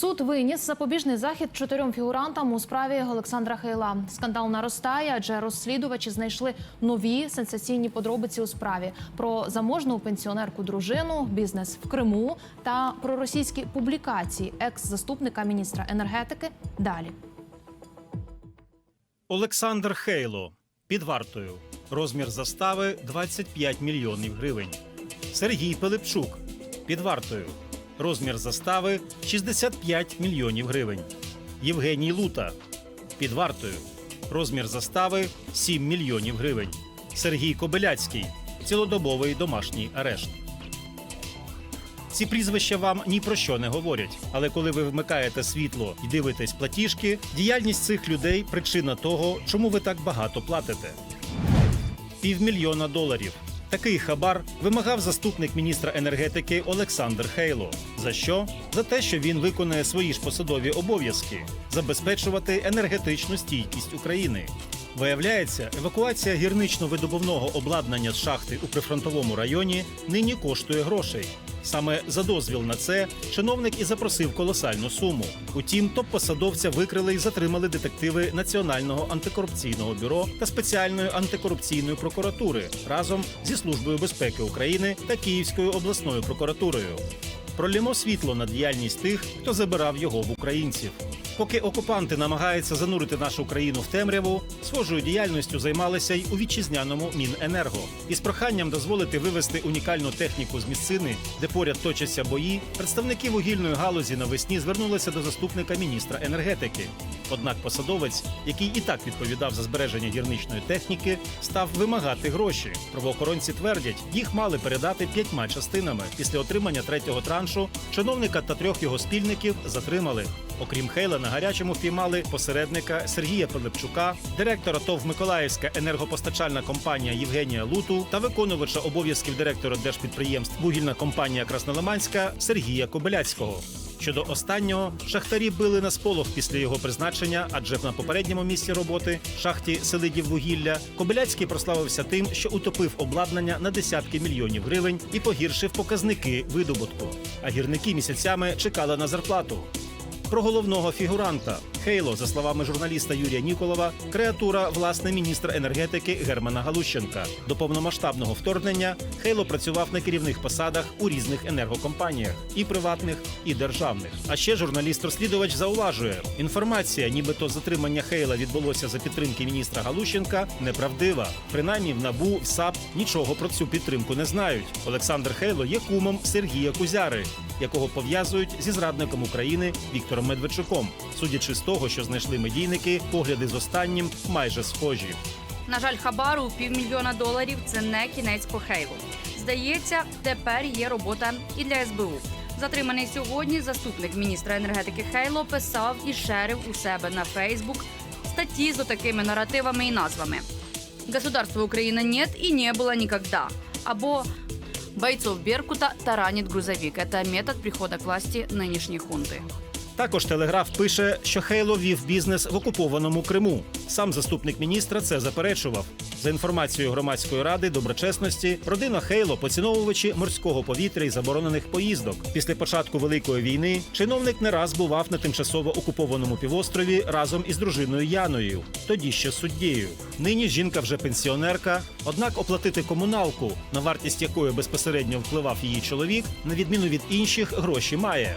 Суд виніс запобіжний захід чотирьом фігурантам у справі Олександра Хейла. Скандал наростає, адже розслідувачі знайшли нові сенсаційні подробиці у справі про заможну пенсіонерку дружину, бізнес в Криму та про російські публікації екс-заступника міністра енергетики. Далі. Олександр Хейло під вартою. Розмір застави 25 мільйонів гривень. Сергій Пилипчук під вартою. Розмір застави 65 мільйонів гривень. Євгеній Лута під вартою. Розмір застави 7 мільйонів гривень. Сергій Кобиляцький цілодобовий домашній арешт. Ці прізвища вам ні про що не говорять. Але коли ви вмикаєте світло і дивитесь платіжки, діяльність цих людей причина того, чому ви так багато платите. Півмільйона доларів. Такий хабар вимагав заступник міністра енергетики Олександр Хейло. За що? За те, що він виконує свої ж посадові обов'язки забезпечувати енергетичну стійкість України. Виявляється, евакуація гірнично-видобувного обладнання з шахти у прифронтовому районі нині коштує грошей. Саме за дозвіл на це чиновник і запросив колосальну суму. Утім, топ-посадовця викрили і затримали детективи Національного антикорупційного бюро та спеціальної антикорупційної прокуратури разом зі службою безпеки України та Київською обласною прокуратурою. Пролімо світло на діяльність тих, хто забирав його в українців. Поки окупанти намагаються занурити нашу країну в темряву, схожою діяльністю займалися й у вітчизняному Міненерго. Із проханням дозволити вивести унікальну техніку з місцини, де поряд точаться бої, представники вугільної галузі навесні звернулися до заступника міністра енергетики. Однак посадовець, який і так відповідав за збереження гірничної техніки, став вимагати гроші. Правоохоронці твердять, їх мали передати п'ятьма частинами. Після отримання третього траншу чиновника та трьох його спільників затримали. Окрім Хейла, на гарячому впіймали посередника Сергія Пилипчука, директора ТОВ Миколаївська енергопостачальна компанія Євгенія Луту та виконувача обов'язків директора держпідприємств вугільна компанія Краснолиманська Сергія Кобиляцького. Щодо останнього, шахтарі били на сполох після його призначення, адже на попередньому місці роботи шахті Селидів вугілля Кобиляцький прославився тим, що утопив обладнання на десятки мільйонів гривень і погіршив показники видобутку. А гірники місяцями чекали на зарплату. Про головного фігуранта Хейло, за словами журналіста Юрія Ніколова, креатура власне міністра енергетики Германа Галущенка. До повномасштабного вторгнення Хейло працював на керівних посадах у різних енергокомпаніях і приватних, і державних. А ще журналіст-розслідувач зауважує, інформація, нібито затримання Хейла відбулося за підтримки міністра Галущенка, неправдива. Принаймні в набу в САП нічого про цю підтримку не знають. Олександр Хейло є кумом Сергія Кузяри, якого пов'язують зі зрадником України Віктором Медведчуком. Судячи з того, що знайшли медійники, погляди з останнім майже схожі. На жаль, хабару у півмільйона доларів це не кінець по Хейлу. Здається, тепер є робота і для СБУ. Затриманий сьогодні заступник міністра енергетики Хейло писав і шерив у себе на Фейсбук статті з такими наративами і назвами: Государства України нет і не було никогда. Або бойцов Беркута таранит грузовик. Это метод прихода к власти нынешней хунты. Також телеграф пише, що Хейло вів бізнес в окупованому Криму. Сам заступник міністра це заперечував. За інформацією громадської ради доброчесності, родина Хейло поціновувачі морського повітря і заборонених поїздок. Після початку великої війни чиновник не раз бував на тимчасово окупованому півострові разом із дружиною Яною, тоді ще суддєю. Нині жінка вже пенсіонерка. Однак оплатити комуналку, на вартість якої безпосередньо впливав її чоловік, на відміну від інших, гроші має.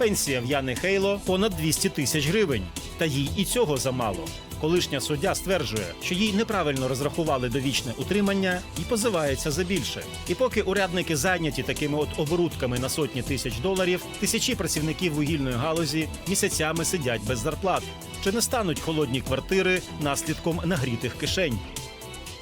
Пенсія в Яни Хейло понад 200 тисяч гривень. Та їй і цього замало. Колишня суддя стверджує, що їй неправильно розрахували довічне утримання і позивається за більше. І поки урядники зайняті такими от оборудками на сотні тисяч доларів, тисячі працівників вугільної галузі місяцями сидять без зарплат. Чи не стануть холодні квартири наслідком нагрітих кишень?